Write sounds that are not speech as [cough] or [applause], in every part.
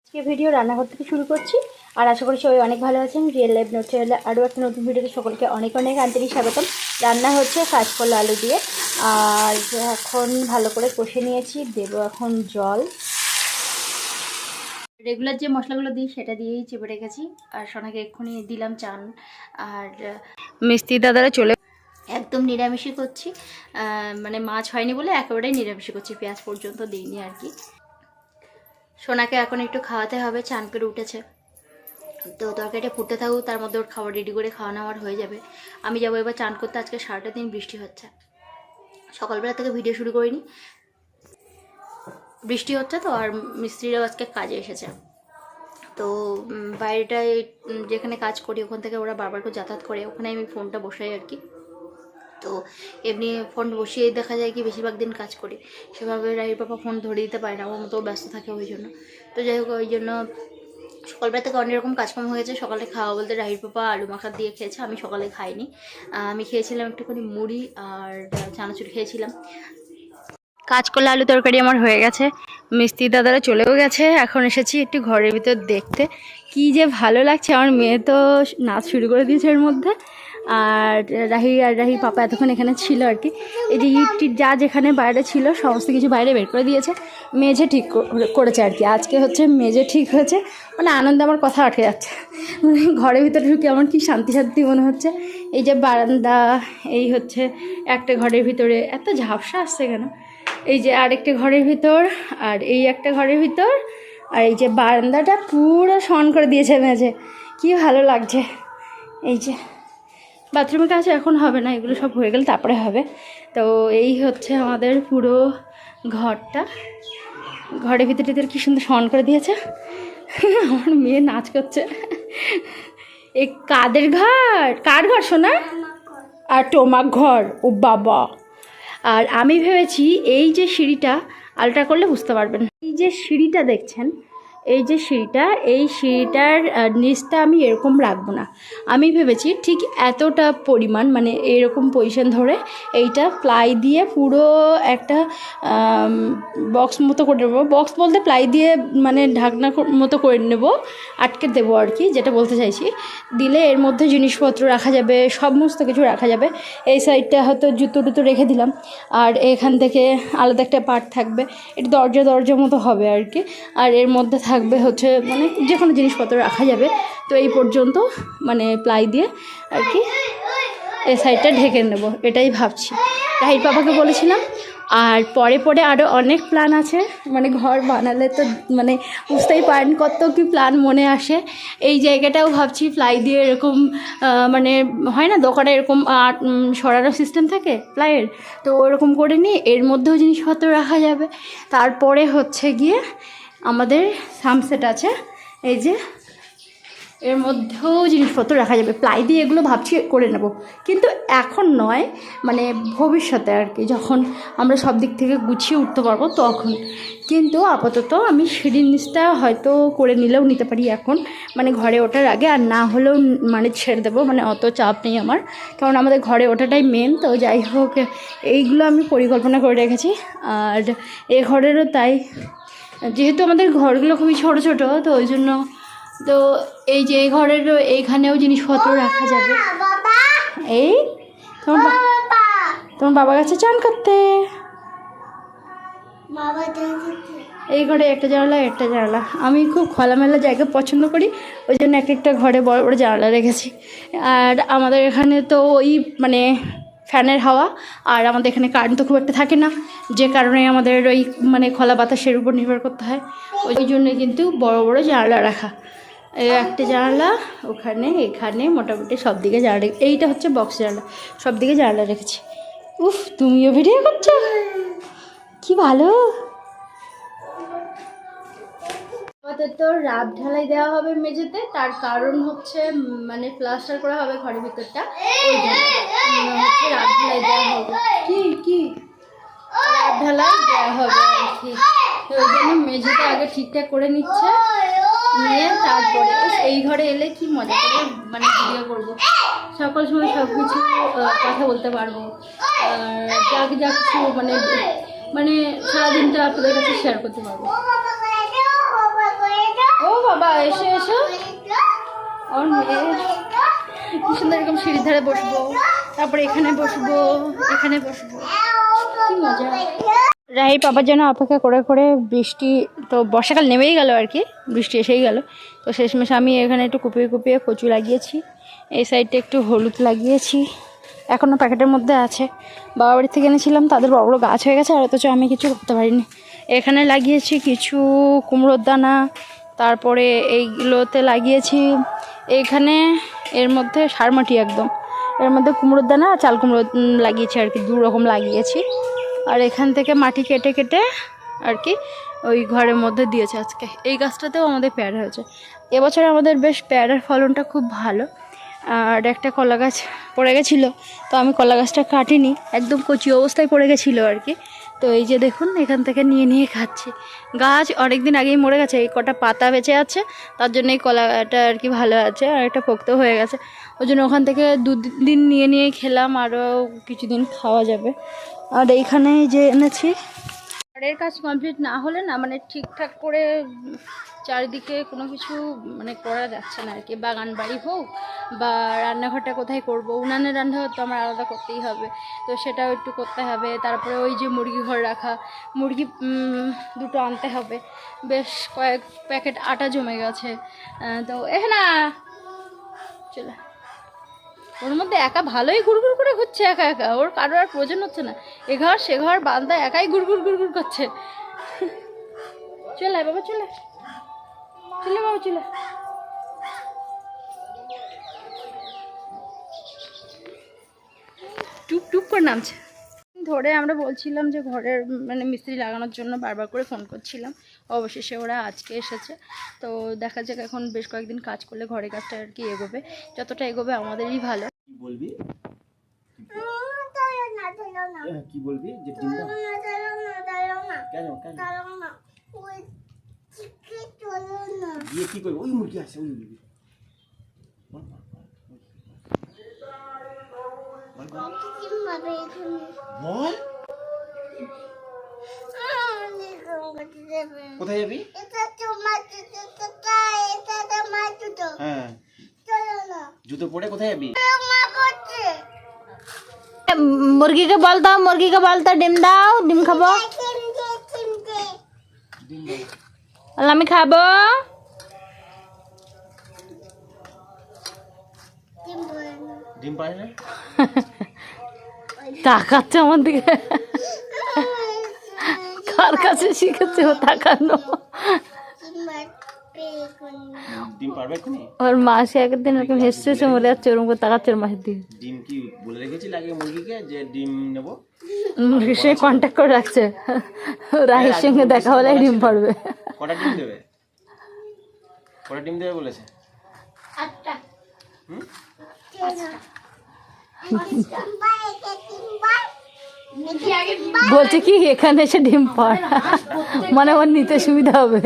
আজকে ভিডিও রান্নাঘর থেকে শুরু করছি। আর আশা করি সবাই অনেক ভালো আছেন। রিয়েল লাইফ নোট চ্যানেলে আরও একটা নতুন ভিডিওতে সকলকে অনেক অনেক আন্তরিক স্বাগতম। রান্না হচ্ছে কাঁচকলা আলু দিয়ে। আর এখন ভালো করে কষে নিয়েছি। দেবো এখন জল। রেগুলার যে মশলাগুলো দিই সেটা দিয়েই চেপে রেখেছি। আর সোনাকে এক্ষুনি দিলাম চান। আর মিস্ত্রি দাদারা চলে একদম নিরামিষই করছি। মানে মাছ হয়নি বলে একেবারেই নিরামিষই করছি, পেঁয়াজ পর্যন্ত দিইনি আর কি। সোনাকে এখন একটু খাওয়াতে হবে, চান করে উঠেছে। তো তরকারিটা ফুটতে থাকুক, তার মধ্যে ওর খাবার রেডি করে খাওয়ানো আমার হয়ে যাবে। আমি যাব এবার চান করতে, আজকে সারাটা দিন বৃষ্টি হচ্ছে। সকালবেলা থেকে ভিডিও শুরু করিনি। বৃষ্টি হচ্ছে তো, আর মিস্ত্রিরাও আজকে কাজে এসেছে। তো বাইরেটায় যেখানে কাজ করি, ওখান থেকে ওরা বারবার করে যাতায়াত করে ওখানে আমি ফোনটা বসাই আর কি। তো এমনি ফোন বসিয়ে দেখা যায় কি বেশিরভাগ দিন কাজ করি। সেভাবে রাহির পাপা ফোন ধরে দিতে পারে না আমার মতো ব্যস্ত থাকে ওই জন্য। তো যাই হোক, ওই জন্য সকালবেলা থেকে অনেক রকম কাজকর্ম হয়েছে সকালে খাওয়া বলতে রাহির পাপা আলু মাখা দিয়ে খেয়েছে, আমি সকালে খাইনি। আমি খেয়েছিলাম একটুখানি মুড়ি আর চানাচুর খেয়েছিলাম। কাঁচকলা আলু তরকারি আমার হয়ে গেছে। মিস্ত্রি দাদারা চলেও গেছে। এখন এসেছি একটু ঘরের ভিতর দেখতে। কি যে ভালো লাগছে, আমার মেয়ে তো নাচ শুরু করে দিয়েছে এর মধ্যে। আর রাহি আর রাহি পাপা এতক্ষণ এখানে ছিল আর কি। এই যে ইট টিট যা যেখানে বাইরে ছিল, সমস্ত কিছু বাইরে বের করে দিয়েছে। মেঝে ঠিক করেছে আর কি। আজকে হচ্ছে মেঝে ঠিক হয়েছে। মানে আনন্দে আমার কথা আটকে যাচ্ছে। মানে ঘরের ভিতরে ঢুকে আমার কি শান্তি শান্তি মনে হচ্ছে। এই যে বারান্দা, এই হচ্ছে একটা ঘরের ভিতরে। এত ঝাপসা আসছে কেন? এই যে আরেকটা ঘরের ভিতর, আর এই একটা ঘরের ভিতর, আর এই যে বারান্দাটা পুরো শন করে দিয়েছে মেঝে। কি ভালো লাগছে। এই যে বাথরুমের কাছে এখন হবে না, এগুলো সব হয়ে গেলে তারপরে হবে। তো এই হচ্ছে আমাদের পুরো ঘরটা। ঘরের ভিতরে কি সুন্দর শন করে দিয়েছে। আমার মেয়ে নাচ করছে। এ কাদের ঘর? কার ঘর শোনা আর টোমাক ঘর, ও বাবা। আর আমি ভেবেছি এই যে সিঁড়িটা আলট্রা করলে বুঝতে পারবেন। এই যে সিঁড়িটা দেখছেন এই যে সিঁড়িটা, এই সিঁড়িটার নিচটা আমি এরকম রাখব না। আমি ভেবেছি ঠিক এতটা পরিমাণ মানে এরকম পজিশন ধরে এইটা প্লাই দিয়ে পুরো একটা বক্স মতো করে নেব। বক্স বলতে প্লাই দিয়ে মানে ঢাকনা মতো করে নেব, আটকে দেবো আর কি, যেটা বলতে চাইছি। দিলে এর মধ্যে জিনিসপত্র রাখা যাবে, সমস্ত কিছু রাখা যাবে। এই সাইডটা হয়তো জুতো টুতো রেখে দিলাম। আর এখান থেকে আলাদা একটা পার্ট থাকবে। এটা দরজা দরজা মতো হবে আর কি। আর এর মধ্যে থাকবে হচ্ছে মানে যে কোনো জিনিসপত্র রাখা যাবে। তো এই পর্যন্ত মানে প্লাই দিয়ে আর কি এই সাইডটা ঢেকে নেব, এটাই ভাবছি। রাহির পাপাকে বলেছিলাম, আর পরে পরে আরও অনেক প্ল্যান আছে। মানে ঘর বানালে তো মানে বুঝতেই পারেন কত কি প্ল্যান মনে আসে। এই জায়গাটাও ভাবছি প্লাই দিয়ে এরকম মানে হয় না, দোকানে এরকম সরানো সিস্টেম থাকে প্লাইয়ের? তো ওরকম করে নিয়ে এর মধ্যেও জিনিসপত্র রাখা যাবে। তারপরে হচ্ছে গিয়ে আমাদের সামসেট আছে। এই যে এর মধ্যেও জিনিসপত্র রাখা যাবে। প্লাই দিয়ে এগুলো ভাবছি করে নেব। কিন্তু এখন নয় মানে ভবিষ্যতে আর কি। যখন আমরা সব দিক থেকে গুছিয়ে উঠতে পারব তখন। কিন্তু আপাতত আমি সিঁড়ির নিচটা হয়তো করে নিলেও নিতে পারি এখন। মানে ঘরে ওঠার আগে আর না হলেও মানে ছেড়ে দেবো। মানে অত চাপ নেই আমার। কারণ আমাদের ঘরে ওঠাটাই মেন তো যাই হোক, এইগুলো আমি পরিকল্পনা করে রেখেছি। আর এ ঘরেরও তাই। যেহেতু আমাদের ঘরগুলো খুবই ছোট ছোট তো ওই জন্য তো এই যে এই ঘরের এইখানেও জিনিসপত্র রাখা যাবে। এই? তোমার তোমার বাবা গেছে চান করতে। এই ঘরে একটা জানলা একটা জানলা। আমি খুব খোলামেলা জায়গা পছন্দ করি ওই জন্য এক একটা ঘরে বড় বড় জানলা রেখেছি। আর আমাদের এখানে তো ওই মানে ফ্যানের হাওয়া, আর আমাদের এখানে কারেন্ট তো খুব একটা থাকে না, যে কারণে আমাদের ওই মানে খোলা বাতাসের উপর নির্ভর করতে হয়। ওই জন্যই কিন্তু বড় বড় জানলা রাখা। একটা জানালা, ওখানে, এখানে, মোটামুটি সব দিকে জানলা এইটা হচ্ছে বক্স জানালা সব দিকে জানালা রেখেছি। উফ, তুমিও ভিডিও করছ? কি ভালো! আপাতত রাত ঢালাই দেওয়া হবে মেঝেতে, তার কারণ হচ্ছে মানে প্লাস্টার করা হবে ঘরের ভিতরটা। হচ্ছে ঢালাই দেওয়া হবে। কি কি? রাত ঢালাই দেওয়া হবে আর কি ওই জন্য মেঝেটা আগে ঠিকঠাক করে নিচ্ছে, নিয়ে তারপরে এই ঘরে এলে কি মজা করে মানে ভিডিও করব। সকল সময় সব কিছু কথা বলতে পারব। আর যা যা কিছু মানে মানে সারাদিনটা আপনাদের কাছে শেয়ার করতে পারব। এসো কি সুন্দর এরকম সিঁড়ির ধারে বসবো। তারপরে এখানে বসবো এখানে বসবো। কি মজা। রাহি পাপার জন্য অপেক্ষা করে করে বৃষ্টি তো বর্ষাকাল নেমেই গেল আর কি, বৃষ্টি এসেই গেল। তো শেষমেশ আমি এখানে একটু কুপিয়ে কুপিয়ে কচু লাগিয়েছি, এই সাইডটা একটু হলুদ লাগিয়েছি এখনও প্যাকেটের মধ্যে আছে। বাবা বাড়ি থেকে এনেছিলাম, তাদের বড় বড় গাছ হয়ে গেছে, আর অথচ আমি কিছু করতে পারিনি। এখানে লাগিয়েছি কিছু কুমড়োর দানা তারপরে এইগুলোতে লাগিয়েছি এইখানে এর মধ্যে সার মাটি একদম। এর মধ্যে কুমড়োর দানা আর চাল কুমড়ো লাগিয়েছি আর কি দু রকম লাগিয়েছি। আর এখান থেকে মাটি কেটে কেটে আর কি ওই ঘরের মধ্যে দিয়েছে আজকে। এই গাছটাতেও আমাদের পেয়ারা হয়েছে। এবছর আমাদের বেশ পেয়ারার ফলনটা খুব ভালো। আর একটা কলা গাছ পড়ে গেছিল, তো আমি কলা গাছটা কাটিনি। একদম কচি অবস্থায় পড়ে গেছিল আর কি। তো এই যে দেখুন, এখান থেকে নিয়ে নিয়ে খাচ্ছে। গাছ অনেক দিন আগেই মরে গেছে, এই কটা পাতা বেঁচে আছে, তার জন্য এই কলাটা আর কি ভালো আছে, আর একটা পোক্ত হয়ে গেছে। ওই জন্য ওখান থেকে দু দিন নিয়ে নিয়ে খেলাম, আরও কিছুদিন খাওয়া যাবে। আর এইখানে যে এনেছি। ঘরের কাজ কমপ্লিট না হলে না মানে ঠিকঠাক করে চারিদিকে কোনো কিছু মানে করা যাচ্ছে না আর কি। বাগান বাড়ি হোক বা রান্নাঘরটা কোথায় করব, উনানের রান্না তো আমার আলাদা করতেই হবে। তো সেটাও একটু করতে হবে। তারপরে ওই যে মুরগি ঘর রাখা, মুরগি দুটো আনতে হবে। বেশ কয়েক প্যাকেট আটা জমে গেছে। তো এ না, চলে। ওর মধ্যে একা ভালোই গুড়গুড় করে ঘুরছে একা একা। ওর কারও আর প্রয়োজন হচ্ছে না। এ ঘর সে ঘর, বান্দা একাই গুড়গুড় গুড়গুড় করছে। চলে বাবা, চলে। চলে বাবা চলে টুপ টুপ করে নামছে। ধরে আমরা বলছিলাম যে ঘরের মানে মিস্ত্রি লাগানোর জন্য বারবার করে ফোন করছিলাম। অবশেষে ওরা আজকে এসেছে। তো দেখা যাক এখন বেশ কয়েকদিন কাজ করলে ঘরের কাজটা আর কি এগোবে। যতটা এগোবে আমাদেরই ভালো। কি বলবি? হ্যাঁ, কি বলবি? যে কেন কেন? গিয়ে কি করবি ওই মুরগি আছে ওই মুরগি বল, বল, বল। বল, বল। বল কোথায় যাবি হ্যাঁ জুতো পরে কোথায় যাবি মুরগিকে বল দাও মুরগিকে বল তো ডিম দাও ডিম খাব ডিম দাও। বল আমি খাব। ডিম পারে না। [laughs] তাকাচ্ছে আমার দিকে। কার কাছে শিখেছে ও তাকানো? ডিম পারবে এক্ষুনি? ওর মাসে একদিন এরকম হেসে হেসে মরে যাচ্ছে ওরকম করে তাকাচ্ছে ওর মাসের দিকে। ডিম কি বলে রেখেছিল আগে মুরগিকে যে ডিম নেব? মুরগির সঙ্গে কন্ট্যাক্ট করে রাখছে। রাহির সঙ্গে দেখা হলে ডিম পারবে। কটা ডিম দেবে? কটা ডিম দেবে বলেছে? হুম? বলছে কি এখানে এসে ডিম পাড়। মানে আমার নিতে সুবিধা হবে।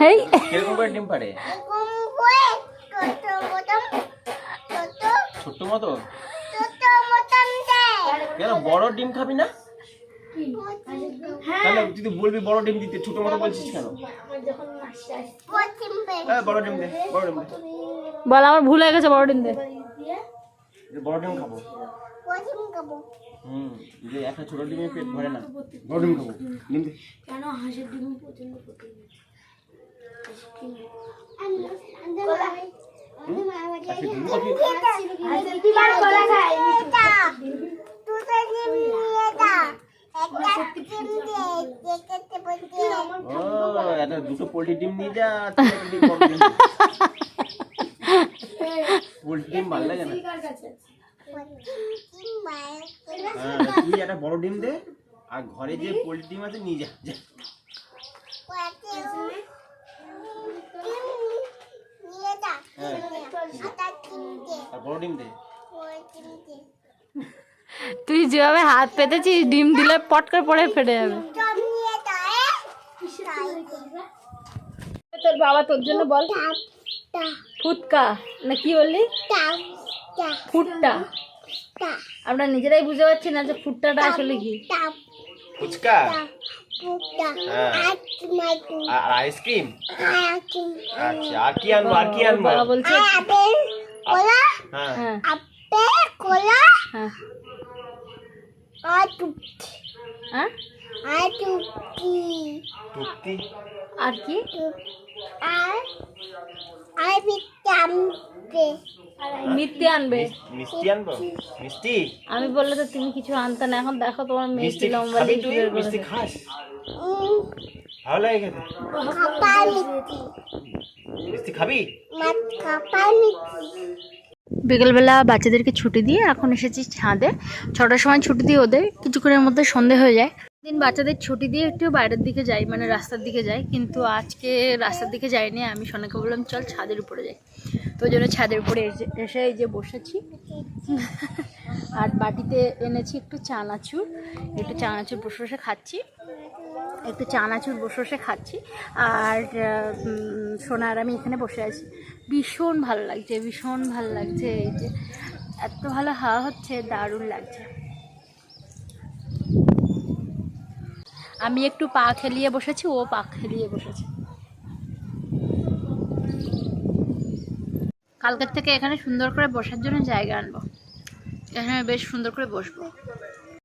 হেই। কীরকম করে ডিম পারে ছোট্ট মতো? কেন বড় ডিম খাবি না? তুই বলবি বড় ডিম দিতে ছোট মতো বলছিস কেন? হ্যাঁ বড় ডিম দে বড় ডিম দে। বল আমার ভুল হয়ে গেছে বড় ডিম দে। বড় ডিম খাব? হুম যে একটা ছোট ডিমে পেট ভরে না। বড় ডিম খাব। ডিম দে ডিম খাবি ও একটা দুটো পোল্ট্রি ডিম নিয়ে যা [laughs] ভালো লাগে না হ্যাঁ তুই একটা বড় ডিম দে আর ঘরে যে পোল্ট্রি ডিম আছে নিয়ে যা। যা। আর বড় ডিম দে। তুই যেভাবে হাত পেতেছিস ডিম দিলে পট করে পড়ে ফেটে যাবে। তোর বাবা তোর জন্য বল। ফুটকা না কি বললি? ফুটটা। আমরা নিজেরাই বুঝতে পারছি না যে ফুটটাটা আসলে কি। ফুচকা? হ্যাঁ। আর আইসক্রিম? আচ্ছা আর কি আনব আর কি আনব? বাবা বলছে হ্যাঁ। হ্যাঁ। হ্যাঁ? হ্যাঁ তুপ্তি আর কি? মিথ্যে আনবে। মিষ্টি আনব। মিষ্টি আমি বললে তো তুমি কিছু আনতে না এখন দেখো তোমার মিষ্টি মিষ্টি লম্বা তুই? মিষ্টি খাস? ভালো লাগে খেতে। মিষ্টি। খাবি? বিকেলবেলা বাচ্চাদেরকে ছুটি দিয়ে এখন এসেছি ছাদে। ছটার সময় ছুটি দিয়ে ওদের কিছুক্ষণের মধ্যে সন্ধে হয়ে যায়। দিন বাচ্চাদের ছুটি দিয়ে একটু বাইরের দিকে যাই মানে রাস্তার দিকে যাই কিন্তু আজকে রাস্তার দিকে যাইনি। আমি সোনাকে বললাম চল ছাদের উপরে যাই। তো জন্য ছাদের উপরে এসে এই যে বসেছি। আর বাটিতে এনেছি একটু চানাচুর একটু চানাচুর বসে বসে খাচ্ছি। একটু চানাচুর বসে বসে খাচ্ছি। আর আহ, উম, সোনা আর আমি এখানে বসে আছি। ভীষণ ভালো লাগছে ভীষণ ভালো লাগছে। এই যে এত ভালো হাওয়া হচ্ছে দারুণ লাগছে। আমি একটু পা খেলিয়ে বসেছি, ও পা খেলিয়ে বসেছে। কালকের থেকে এখানে সুন্দর করে বসার জন্য জায়গা আনব। এখানে বেশ সুন্দর করে বসবো।